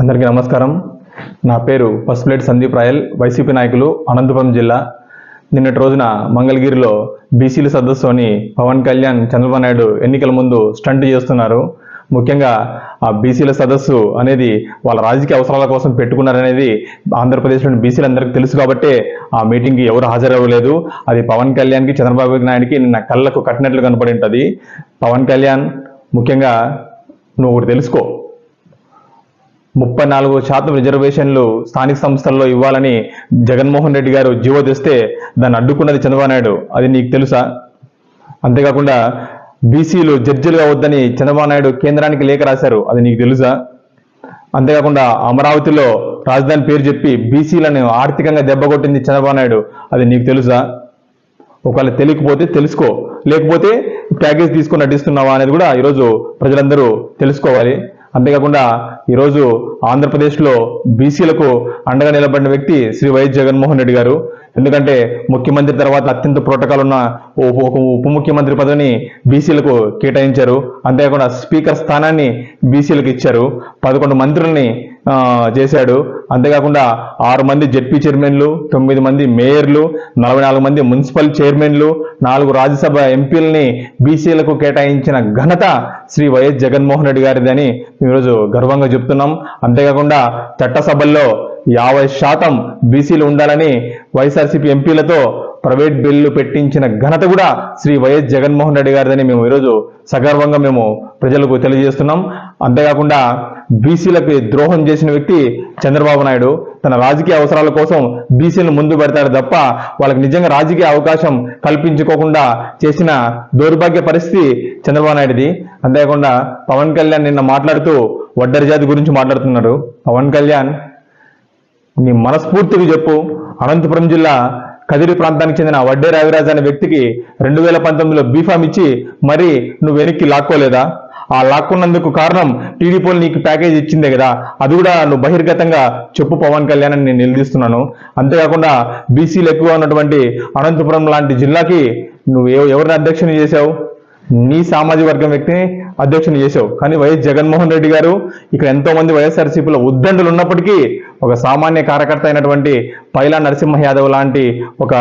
అందరికీ నమస్కారం. నా పేరు పసుపులేటి సందీప్ రాయల్ వైసీపీ నాయకులు అనంతపురం జిల్లా. నిన్నటి రోజున మంగళగిరిలో బీసీల సదస్సు అని పవన్ కళ్యాణ్ చంద్రబాబు నాయుడు ఎన్నికల ముందు స్టంట్ చేస్తున్నారు. ముఖ్యంగా ఆ బీసీల సదస్సు అనేది వాళ్ళ రాజకీయ అవసరాల కోసం పెట్టుకున్నారనేది ఆంధ్రప్రదేశ్లోని బీసీలందరికీ తెలుసు కాబట్టే ఆ మీటింగ్కి ఎవరు హాజరవ్వలేదు. అది పవన్ కళ్యాణ్కి చంద్రబాబు నాయుడికి నిన్న కళ్ళకు కట్టినట్లు కనపడి ఉంటుంది. పవన్ కళ్యాణ్ ముఖ్యంగా నువ్వు ఒకటి తెలుసుకో. ముప్పై నాలుగు శాతం రిజర్వేషన్లు స్థానిక సంస్థల్లో ఇవ్వాలని జగన్మోహన్ రెడ్డి గారు జీవో తెస్తే దాన్ని అడ్డుకున్నది చంద్రబాబు నాయుడు. అది నీకు తెలుసా? అంతేకాకుండా బీసీలు జడ్జిలుగా వద్దని చంద్రబాబు నాయుడు కేంద్రానికి లేఖ రాశారు. అది నీకు తెలుసా? అంతేకాకుండా అమరావతిలో రాజధాని పేరు చెప్పి బీసీలను ఆర్థికంగా దెబ్బకొట్టింది చంద్రబాబు నాయుడు. అది నీకు తెలుసా? ఒకవేళ తెలియకపోతే తెలుసుకో. లేకపోతే ప్యాకేజ్ తీసుకుని నటిస్తున్నావా అనేది కూడా ఈరోజు ప్రజలందరూ తెలుసుకోవాలి. అంతేకాకుండా ఈరోజు ఆంధ్రప్రదేశ్లో బీసీలకు అండగా నిలబడిన వ్యక్తి శ్రీ వైఎస్ జగన్మోహన్ రెడ్డి గారు. ఎందుకంటే ముఖ్యమంత్రి తర్వాత అత్యంత ప్రోటోకాల్ ఉన్న ఒక ఉప ముఖ్యమంత్రి పదవిని బీసీలకు కేటాయించారు. అంతేకాకుండా స్పీకర్ స్థానాన్ని బీసీలకు ఇచ్చారు. పదకొండు మంత్రుల్ని చేశాడు. అంతేకాకుండా ఆరు మంది జెడ్పీ చైర్మన్లు తొమ్మిది మంది మేయర్లు నలభై నాలుగు మంది మున్సిపల్ చైర్మన్లు నాలుగు రాజ్యసభ ఎంపీలని బీసీలకు కేటాయించిన ఘనత శ్రీ వైఎస్ జగన్మోహన్ రెడ్డి గారిదని మేము ఈరోజు గర్వంగా చెప్తున్నాం. అంతేకాకుండా చట్టసభల్లో యాభై శాతం బీసీలు ఉండాలని వైఎస్ఆర్సీపీ ఎంపీలతో ప్రైవేట్ బిల్లు పెట్టించిన ఘనత కూడా శ్రీ వైఎస్ జగన్మోహన్ రెడ్డి గారిదని మేము ఈరోజు సగర్వంగా మేము ప్రజలకు తెలియజేస్తున్నాం. అంతేకాకుండా బీసీలకు ద్రోహం చేసిన వ్యక్తి చంద్రబాబు నాయుడు. తన రాజకీయ అవసరాల కోసం బీసీలను ముందు పెడతాడు తప్ప వాళ్ళకి నిజంగా రాజకీయ అవకాశం కల్పించుకోకుండా చేసిన దౌర్భాగ్య పరిస్థితి చంద్రబాబు నాయుడుది. అంతేకాకుండా పవన్ కళ్యాణ్ నిన్న మాట్లాడుతూ వడ్డరి జాతి గురించి మాట్లాడుతున్నాడు. పవన్ కళ్యాణ్ నీ మనస్ఫూర్తిగా చెప్పు. అనంతపురం జిల్లా కదిరి ప్రాంతానికి చెందిన వడ్డే రావిరాజు అనే వ్యక్తికి రెండు వేల పంతొమ్మిదిలో బీఫామ్ ఇచ్చి మరి నువ్వు వెనక్కి లాక్కోలేదా? ఆ లాక్కున్నందుకు కారణం టీడీపీలు నీకు ప్యాకేజ్ ఇచ్చిందే కదా. అది కూడా నువ్వు బహిర్గతంగా చెప్పు పవన్ కళ్యాణ్ అని నేను నిలదీస్తున్నాను. అంతేకాకుండా బీసీలు ఎక్కువ ఉన్నటువంటి అనంతపురం లాంటి జిల్లాకి నువ్వు ఎవరిని అధ్యక్షుని చేశావు? నీ సామాజిక వర్గం వ్యక్తిని అధ్యక్షుని చేశావు. కానీ వైఎస్ జగన్మోహన్ రెడ్డి గారు ఇక్కడ ఎంతో మంది వైఎస్ఆర్సీపీలో ఉద్దండులు ఉన్నప్పటికీ ఒక సామాన్య కార్యకర్త అయినటువంటి పైలా నరసింహ యాదవ్ లాంటి ఒక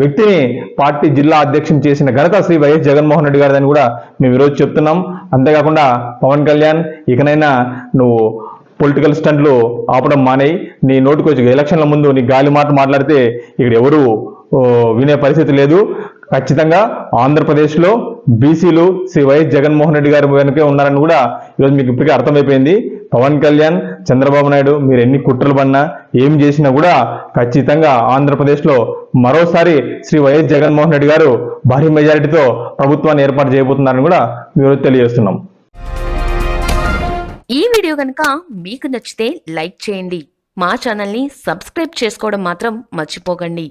వ్యక్తిని పార్టీ జిల్లా అధ్యక్షుని చేసిన ఘనత శ్రీ వైఎస్ జగన్మోహన్ రెడ్డి గారిదని కూడా మేము ఈరోజు చెప్తున్నాం. అంతేకాకుండా పవన్ కళ్యాణ్ ఇకనైనా నువ్వు పొలిటికల్ స్టంట్లు ఆపడం మానేయి. నీ నోటికి వచ్చి ఎలక్షన్ల ముందు నీ గాలి మాట మాట్లాడితే ఇక్కడ ఎవరు వినే పరిస్థితి లేదు. ఖచ్చితంగా ఆంధ్రప్రదేశ్లో బీసీలు శ్రీ వైఎస్ జగన్మోహన్ రెడ్డి గారి వెనుకే ఉన్నారని కూడా ఈరోజు మీకు ఇప్పటికే అర్థమైపోయింది. పవన్ కళ్యాణ్ చంద్రబాబు నాయుడు మీరు ఎన్ని కుట్రలు పడినా ఏం చేసినా కూడా ఖచ్చితంగా ఆంధ్రప్రదేశ్లో మరోసారి శ్రీ వైఎస్ జగన్మోహన్ రెడ్డి గారు భారీ మెజారిటీతో ప్రభుత్వాన్ని ఏర్పాటు చేయబోతున్నారని కూడా మీరు తెలియజేస్తున్నాం. ఈ వీడియో కనుక మీకు నచ్చితే లైక్ చేయండి. మా ఛానల్ని సబ్స్క్రైబ్ చేసుకోవడం మాత్రం మర్చిపోకండి.